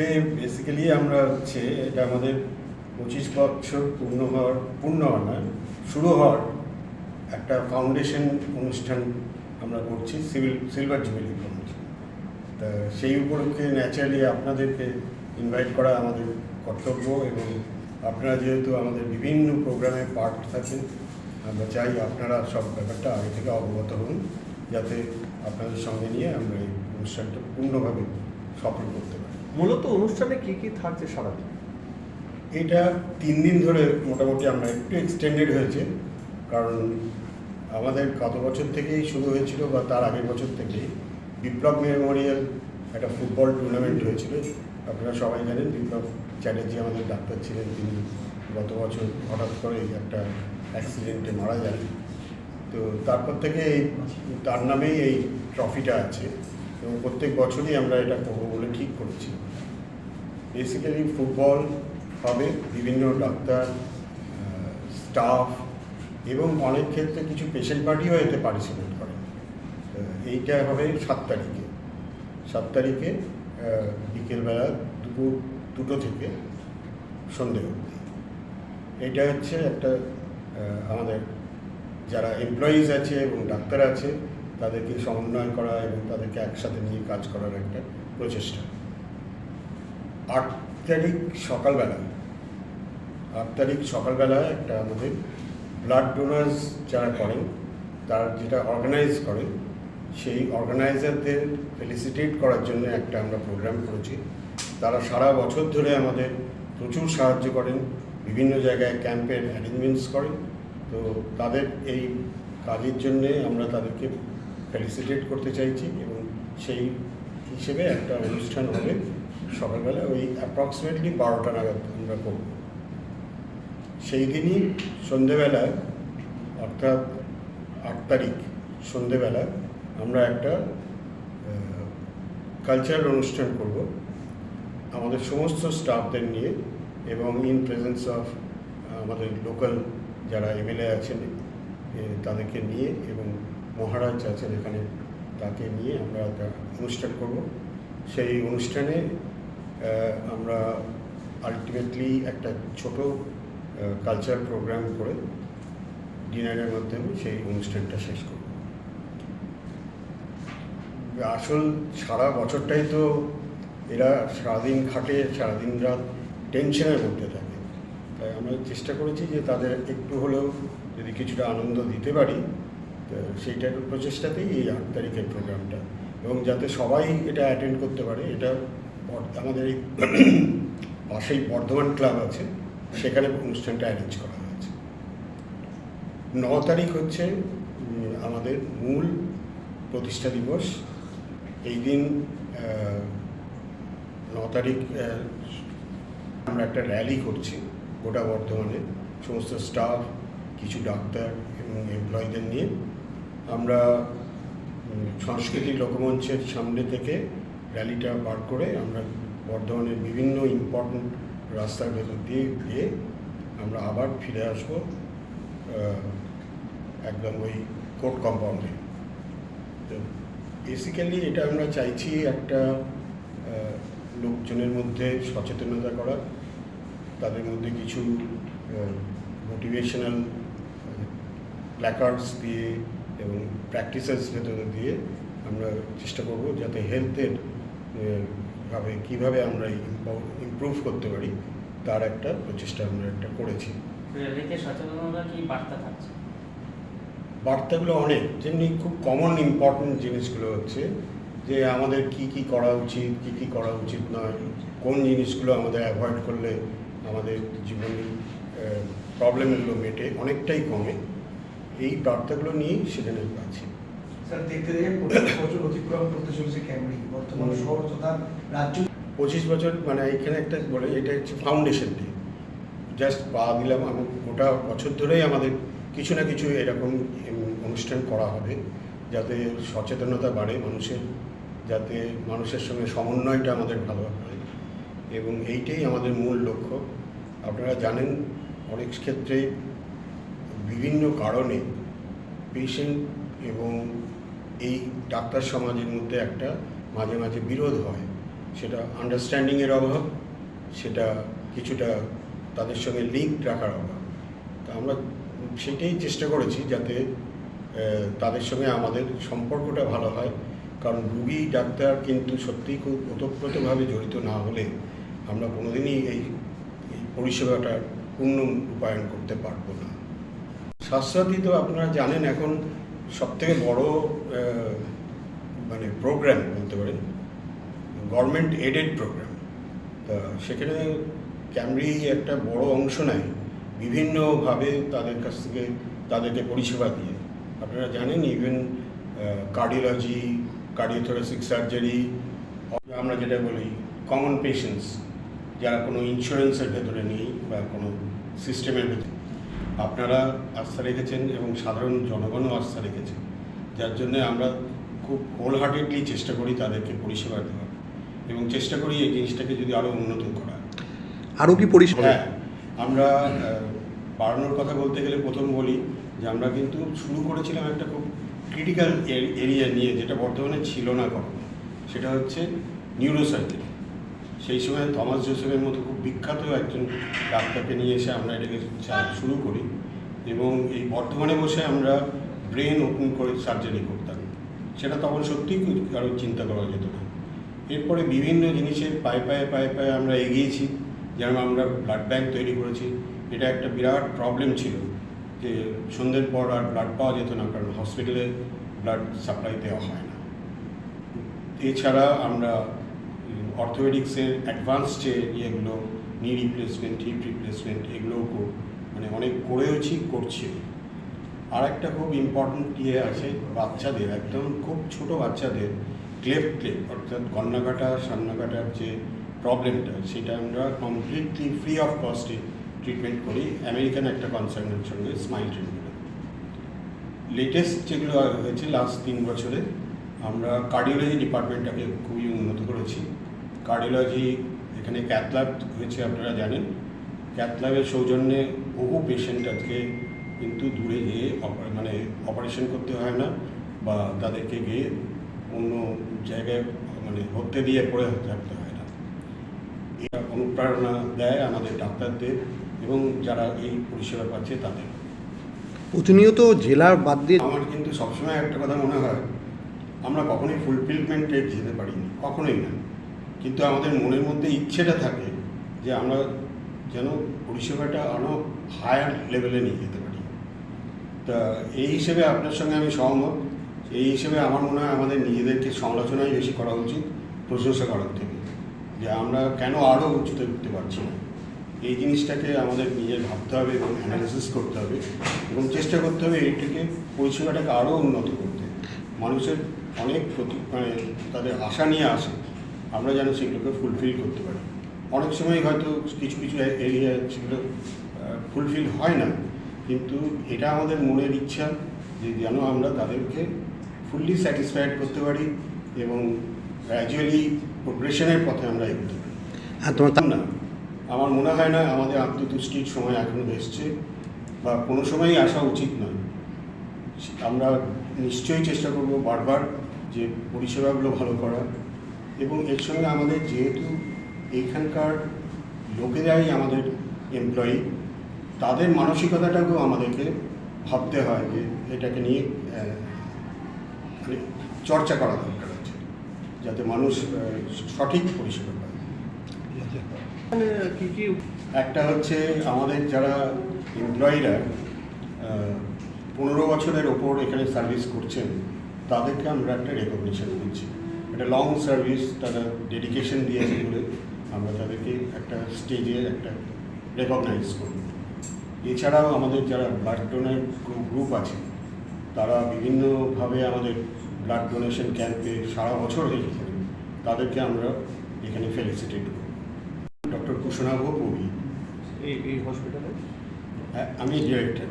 আজকে বেসিক্যালি আমরা হচ্ছে এটা আমাদের পঁচিশ বছর পূর্ণ হওয়ার পূর্ণ হওয়ার নয়, শুরু হওয়ার একটা ফাউন্ডেশন অনুষ্ঠান আমরা করছি সিভিল সিলভার জুবিলি ফাউন্ডেশন তা সেই উপলক্ষে ন্যাচারালি আপনাদেরকে ইনভাইট করা আমাদের কর্তব্য এবং আপনারা যেহেতু আমাদের বিভিন্ন প্রোগ্রামে পার্ট থাকেন, আমরা চাই আপনারা সব ব্যাপারটা আগে থেকে অবগত হন, যাতে আপনাদের সঙ্গে নিয়ে আমরা এই অনুষ্ঠানটা পূর্ণভাবে সফল করতে পারি। মূলত অনুষ্ঠানে কি কি থাকছে সারাদিন? এটা তিন দিন ধরে মোটামুটি আমরা একটু এক্সটেন্ডেড হয়েছে, কারণ আমাদের গত বছর থেকেই শুরু হয়েছিল বা তার আগের বছর থেকেই বিপ্লব মেমোরিয়াল একটা ফুটবল টুর্নামেন্ট হয়েছিল। আপনারা সবাই জানেন বিপ্লব চ্যাটার্জি আমাদের ডাক্তার ছিলেন, তিনি গত বছর হঠাৎ করে একটা অ্যাক্সিডেন্টে মারা যান। তো তারপর থেকে এই তার নামেই এই ট্রফিটা আছে এবং প্রত্যেক বছরই আমরা এটা করব বলে ঠিক করেছি। বেসিক্যালি ফুটবল হবে বিভিন্ন ডাক্তার স্টাফ এবং অনেক ক্ষেত্রে কিছু পেশেন্ট পার্টিও এতে পার্টিসিপেট করে। আহ, এইটা হবে সাত তারিখে। সাত তারিখে বিকেলবেলা দুপুর দুটো থেকে সন্ধে অবধি। এটা হচ্ছে একটা আমাদের যারা এমপ্লয়িজ আছে এবং ডাক্তার আছে তাদেরকে সমন্বয় করা এবং তাদেরকে একসাথে নিয়ে কাজ করার একটা প্রচেষ্টা। আট তারিখ সকালবেলা। আট তারিখ সকালবেলা একটা আমাদের ব্লাড ডোনার্স যারা করেন, তারা যেটা অর্গানাইজ করেন সেই অর্গানাইজারদের ফেলিসিটেট করার জন্য একটা আমরা প্রোগ্রাম করেছি। তারা সারা বছর ধরে আমাদের প্রচুর সাহায্য করেন, বিভিন্ন জায়গায় ক্যাম্পের অ্যারেঞ্জমেন্টস করেন। তো তাদের এই কাজের জন্যে আমরা তাদেরকে ফেলিসিটেট করতে চাইছি এবং সেই হিসেবে একটা অনুষ্ঠান হবে। সকালবেলা ওই অ্যাপ্রক্সিমেটলি বারোটা নাগাদ আমরা করব। সেই দিনই সন্ধেবেলা, অর্থাৎ আট তারিখ সন্ধেবেলা আমরা একটা কালচারাল অনুষ্ঠান করব। আমাদের সমস্ত স্টাফদের নিয়ে এবং ইন প্রেজেন্স অফ আমাদের লোকাল যারা এমএলএ আছেন তাদেরকে নিয়ে এবং মহারাজ আছেন এখানে, তাকে নিয়ে আমরা একটা অনুষ্ঠান করব। সেই অনুষ্ঠানে আমরা আলটিমেটলি একটা ছোট কালচার প্রোগ্রাম করে ডিনারের মাধ্যমে সেই অনুষ্ঠানটা শেষ করব। আসল সারা বছরটাই তো এরা সারাদিন খাটে, সারাদিন রাত টেনশনের মধ্যে থাকে। তাই আমরা চেষ্টা করেছি যে তাদের একটু হলেও যদি কিছুটা আনন্দ দিতে পারি সেইটার প্রচেষ্টাতেই এই আট তারিখের প্রোগ্রামটা এবং যাতে সবাই এটা অ্যাটেন্ড করতে পারে, এটা আমাদের এই পাশেই বর্ধমান ক্লাব আছে, সেখানে অনুষ্ঠানটা অ্যারেঞ্জ করা হয়েছে। ন তারিখ হচ্ছে আমাদের মূল প্রতিষ্ঠা দিবস। এই দিন ন তারিখ আমরা একটা র্যালি করছি গোটা বর্ধমানে। সমস্ত স্টাফ কিছু ডাক্তার এবং এমপ্লয়ীদের নিয়ে। আমরা সংস্কৃতি লোকমঞ্চের সামনে থেকে র্যালিটা বার করে আমরা বর্ধমানের বিভিন্ন ইম্পর্ট্যান্ট রাস্তার ভেতর দিয়ে গিয়ে আমরা আবার ফিরে আসব একদম ওই কোর্ট কম্পাউন্ডে তো বেসিক্যালি এটা আমরা চাইছি একটা লোকজনের মধ্যে সচেতনতা করা, তাদের মধ্যে কিছু মোটিভেশনাল প্ল্যাকার্ডস দিয়ে এবং প্র্যাকটিসেস ভেতরে দিয়ে আমরা চেষ্টা করব যাতে হেলথের ভাবে কীভাবে আমরা ইমপ্রুভ করতে পারি তার একটা প্রচেষ্টা আমরা একটা করেছি। রেলিতে সচেতনতা কি বার্তা থাকছে? বার্তাগুলো অনেক। যেমনি খুব কমন ইম্পর্টেন্ট জিনিসগুলো হচ্ছে যে আমাদের কি কি করা উচিত কি কি করা উচিত নয় কোন জিনিসগুলো আমাদের অ্যাভয়েড করলে আমাদের জীবনের প্রবলেমগুলো মেটে অনেকটাই কমে। এই বার্তাগুলো নিয়েই সেখানে আছি। স্যার দেখতে দেখে পঁচিশ বছর অতিক্রম করতে চলেছে ক্যামরি বর্তমান। শহর তথা রাজ্য। পঁচিশ বছর মানে এখানে একটা বলে এটা হচ্ছে ফাউন্ডেশন ডে জাস্ট পা দিলাম আমি গোটা বছর ধরেই আমাদের কিছু না কিছু এরকম অনুষ্ঠান করা হবে যাতে সচেতনতা বাড়ে মানুষের যাতে মানুষের সঙ্গে সমন্বয়টা আমাদের ভালো হয়। এবং এইটাই আমাদের মূল লক্ষ্য। আপনারা জানেন অনেক ক্ষেত্রে বিভিন্ন কারণে পেশেন্ট এবং এই ডাক্তার সমাজের মধ্যে একটা মাঝে মাঝে বিরোধ হয়। সেটা আন্ডারস্ট্যান্ডিংয়ের অভাব, সেটা কিছুটা তাদের সঙ্গে লিঙ্ক রাখার অভাব। তা আমরা সেটাই চেষ্টা করেছি যাতে তাদের সঙ্গে আমাদের সম্পর্কটা ভালো হয়। কারণ রুগী, ডাক্তার কিন্তু সত্যিই খুব ওতপ্রোতভাবে জড়িত না হলে আমরা কোনোদিনই এই এই পরিষেবাটার পূর্ণ রূপায়ণ করতে পারব না। স্বাস্থ্যসাথী তো আপনারা জানেন এখন সবথেকে বড় আহ, মানে প্রোগ্রাম বলতে পারেন গভর্নমেন্ট এডেড প্রোগ্রাম তা সেখানে ক্যামরি একটা বড় অংশ নেয় বিভিন্নভাবে তাদের কাছ থেকে তাদেরকে পরিষেবা দিয়ে। আপনারা জানেন ইভেন কার্ডিওলজি কার্ডিওথোরাসিক সার্জারি আমরা যেটা বলি কমন পেশেন্টস যারা কোনো ইন্স্যুরেন্সের ভেতরে নেই বা কোনো সিস্টেমের ভেতরে আপনারা আস্থা রেখেছেন এবং সাধারণ জনগণও আস্থা রেখেছেন। যার জন্য আমরা খুব হোল হার্টেডলি চেষ্টা করি তাদেরকে পরিষেবা দেওয়ার। এবং চেষ্টা করি এই জিনিসটাকে যদি আরও উন্নত করা আরও কি পরিষেবা? হ্যাঁ আমরা বাড়ানোর কথা বলতে গেলে প্রথম বলি যে আমরা কিন্তু শুরু করেছিলাম একটা খুব ক্রিটিক্যাল এরিয়া নিয়ে যেটা বর্তমানে ছিল না কখনো। সেটা হচ্ছে নিউরোসার্জারি সেই সময় থমাস জোসেফের মতো খুব বিখ্যাত একজন ডাক্তারকে নিয়ে এসে আমরা এটাকে শুরু করি এবং এই বর্তমানে বসে আমরা ব্রেন ওপেন করে সার্জারি করতাম। সেটা তখন সত্যিই কারও চিন্তা করা যেত না। এরপরে বিভিন্ন জিনিসের পায়ে পায়ে পায়ে পায়ে আমরা এগিয়েছি, যেমন আমরা ব্লাড ব্যাংক তৈরি করেছি। এটা একটা বিরাট প্রবলেম ছিল যে সন্ধ্যের পর আর ব্লাড পাওয়া যেত না, কারণ হসপিটালে ব্লাড সাপ্লাই দেওয়া হয় না। এছাড়া আমরা অর্থোপেডিক্সের অ্যাডভান্স যে ইয়েগুলো নি রিপ্লেসমেন্ট হিপ রিপ্লেসমেন্ট এগুলোও মানে অনেক করেওছি, করছি। আর একটা খুব ইম্পর্ট্যান্ট ইয়ে আছে, বাচ্চাদের, একদম খুব ছোট বাচ্চাদের ক্লেপ ক্লেপ অর্থাৎ গন্নাকাটা, সান্নাকাটার যে প্রবলেমটা সেটা আমরা কমপ্লিটলি ফ্রি অফ কস্টে ট্রিটমেন্ট করি। আমেরিকান একটা কনসার্নের সঙ্গে স্মাইল ট্রিটমেন্ট লেটেস্ট যেগুলো হয়েছে লাস্ট তিন বছরে কার্ডিওলজি ডিপার্টমেন্টটাকে খুবই উন্নত করেছি। কার্ডিওলজি এখানে ক্যাথল্যাব হয়েছে আপনারা জানেন। ক্যাথল্যাবের সৌজন্যে বহু পেশেন্ট আজকে কিন্তু দূরে গিয়ে মানে অপারেশন করতে হয় না বা তাদেরকে গিয়ে অন্য জায়গায় মানে হতে দিয়ে পড়ে থাকতে হয় না। এটা অনুপ্রেরণা দেয় আমাদের ডাক্তারদের এবং যারা এই পরিষেবা পাচ্ছে তাদের। প্রতিনিয়ত জেলার বাদ দিয়ে আমার কিন্তু সবসময় একটা কথা মনে হয় আমরা কখনোই ফুলফিলমেন্টে যেতে পারিনি, কখনোই না। কিন্তু আমাদের মনের মধ্যে ইচ্ছেটা থাকে যে আমরা যেন পরিষেবাটা আরও হায়ার লেভেলে নিয়ে যেতে পারি। তা এই হিসেবে আপনার সঙ্গে আমি সহমত। এই হিসেবে আমার মনে হয় আমাদের নিজেদেরকে সমালোচনাই বেশি করা উচিত প্রশংসা করার থেকে, যে আমরা কেন আরও উঁচুতে উঠতে পারছি না। এই জিনিসটাকে আমাদের নিজে ভাবতে হবে এবং অ্যানালিসিস করতে হবে এবং চেষ্টা করতে হবে এইটাকে পরিষেবাটাকে আরও উন্নত করতে। মানুষের অনেক প্রতি মানে তাদের আশা নিয়ে আসে আমরা যেন সেগুলোকে ফুলফিল করতে পারি। অনেক সময় হয়তো কিছু কিছু এরিয়া সেগুলো ফুলফিল হয় না কিন্তু এটা আমাদের মনের ইচ্ছা যে যেন আমরা তাদেরকে ফুললি স্যাটিসফাইড করতে পারি এবং গ্র্যাজুয়ালি প্রোগ্রেশনের পথে আমরা এগোতে পারি। আর তোমার না আমার মনে হয় না আমাদের আত্মতুষ্টির সময় এখনও এসছে বা কোনো সময়ই আসা উচিত নয়। আমরা নিশ্চয়ই চেষ্টা করব বারবার যে পরিষেবাগুলো ভালো করা এবং এর সঙ্গে আমাদের যেহেতু এইখানকার লোকেরাই আমাদের এমপ্লয়ি তাদের মানসিকতাটাকেও আমাদেরকে ভাবতে হয় যে এটাকে নিয়ে মানে চর্চা করা দরকার আছে যাতে মানুষ সঠিক পরিষেবা পায়। মানে কি কি একটা হচ্ছে আমাদের যারা এমপ্লয়িরা পনেরো বছরের ওপর এখানে সার্ভিস করছেন তাদেরকে আমরা একটা রেকগনিশন দিচ্ছি। একটা লং সার্ভিস তারা ডেডিকেশন দিয়েছে বলে আমরা তাদেরকে একটা স্টেজে একটা রেকগনাইজ করব এছাড়াও আমাদের যারা ব্লাড ডোনার গ্রুপ আছে তারা বিভিন্নভাবে আমাদের ব্লাড ডোনেশন ক্যাম্পে সারা বছর হেল্প করেন। তাদেরকে আমরা এখানে ফেলিসিটেট করব ডক্টর কুশনাভ পুরী এই এই হসপিটালে হ্যাঁ, আমি ডিরেক্টর